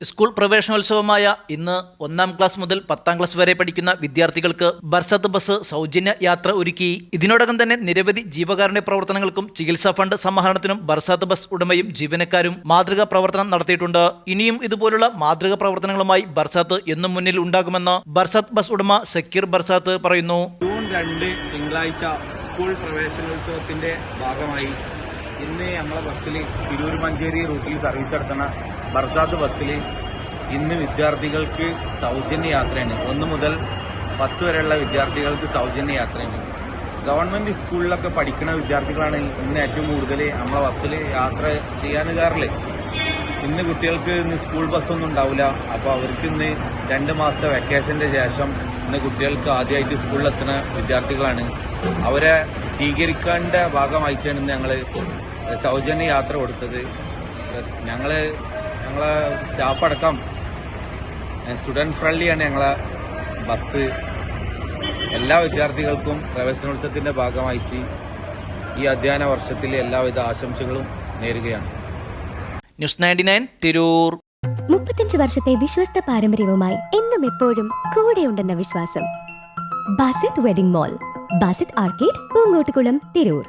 School പ്രവേശനോത്സവമായ ഇന്ന് ഒന്നാം class മുതൽ പത്താം ക്ലാസ് വരെ പഠിക്കുന്ന വിദ്യാർത്ഥികൾക്ക് ബർസത്ത് ബസ് സൗജന്യ യാത്ര ഒരുക്കി. ഇതിനോടകം തന്നെ നിരവധി ജീവകാരുണ്യ പ്രവർത്തനങ്ങൾക്കും ചികിത്സാ ഫണ്ട് സമാഹരണത്തിനും ബർസാത്ത് ബസ് ഉടമയും ജീവനക്കാരും മാതൃകാ പ്രവർത്തനം നടത്തിയിട്ടുണ്ട്. ഇനിയും ഇതുപോലുള്ള മാതൃകാ പ്രവർത്തനങ്ങളുമായി ബർസാത്ത് എന്നും മുന്നിൽ ഉണ്ടാകുമെന്ന് ബർസാത്ത് ബസ് ഉടമ സക്കീർ ബർസാത്ത് പറയുന്നു. ജൂൺ രണ്ട് തിങ്കളാഴ്ച സ്കൂൾ പ്രവേശനോത്സവത്തിന്റെ ഭാഗമായി ഇന്ന് നമ്മളെ ബസ്സിൽ തിരൂർ മഞ്ചേരി റൂട്ടിൽ സർവീസ് നടത്തുന്ന ബർസാത്ത് ബസ്സിൽ ഇന്ന് വിദ്യാർത്ഥികൾക്ക് സൗജന്യ യാത്രയാണ്. ഒന്ന് മുതൽ പത്ത് വരെയുള്ള വിദ്യാർത്ഥികൾക്ക് സൗജന്യ യാത്രയാണ്. ഗവൺമെന്റ് സ്കൂളിലൊക്കെ പഠിക്കുന്ന വിദ്യാർത്ഥികളാണ് ഇന്ന് ഏറ്റവും കൂടുതൽ നമ്മളെ ബസ്സിൽ യാത്ര ചെയ്യാൻ കയറില്ലേ ഇന്ന് കുട്ടികൾക്ക് ഇന്ന് സ്കൂൾ ബസ്സൊന്നും ഉണ്ടാവില്ല. അപ്പോൾ അവർക്ക് ഇന്ന് രണ്ട് മാസത്തെ വെക്കേഷന്റെ ശേഷം ഇന്ന് കുട്ടികൾക്ക് ആദ്യമായിട്ട് സ്കൂളിലെത്തുന്ന വിദ്യാർത്ഥികളാണ്. അവരെ സ്വീകരിക്കേണ്ട ഭാഗമായിട്ടാണ് ഇന്ന് ഞങ്ങൾ സൗജന്യ യാത്ര കൊടുത്തത്. ഞങ്ങൾ ഞങ്ങളെ സ്റ്റാഫ് അടക്കം സ്റ്റുഡന്റ് ഫ്രണ്ട്ലിയാണ് ഞങ്ങളെ ബസ് എല്ലാ വിദ്യാർത്ഥികൾക്കും പ്രവേശനോത്സവത്തിന്റെ ഭാഗമായിട്ട് ഈ അധ്യയന വർഷത്തിലെ എല്ലാവിധ ആശംസകളും നേരുകയാണ്. ന്യൂസ് നയന്റി നയൻ തിരൂർ മുപ്പത്തഞ്ച് വർഷത്തെ വിശ്വസ്ത പാരമ്പര്യവുമായി എന്നും എപ്പോഴും കൂടെയുണ്ടെന്ന വിശ്വാസം. Basith wedding mall Basith arcade Poongottukulam Tirur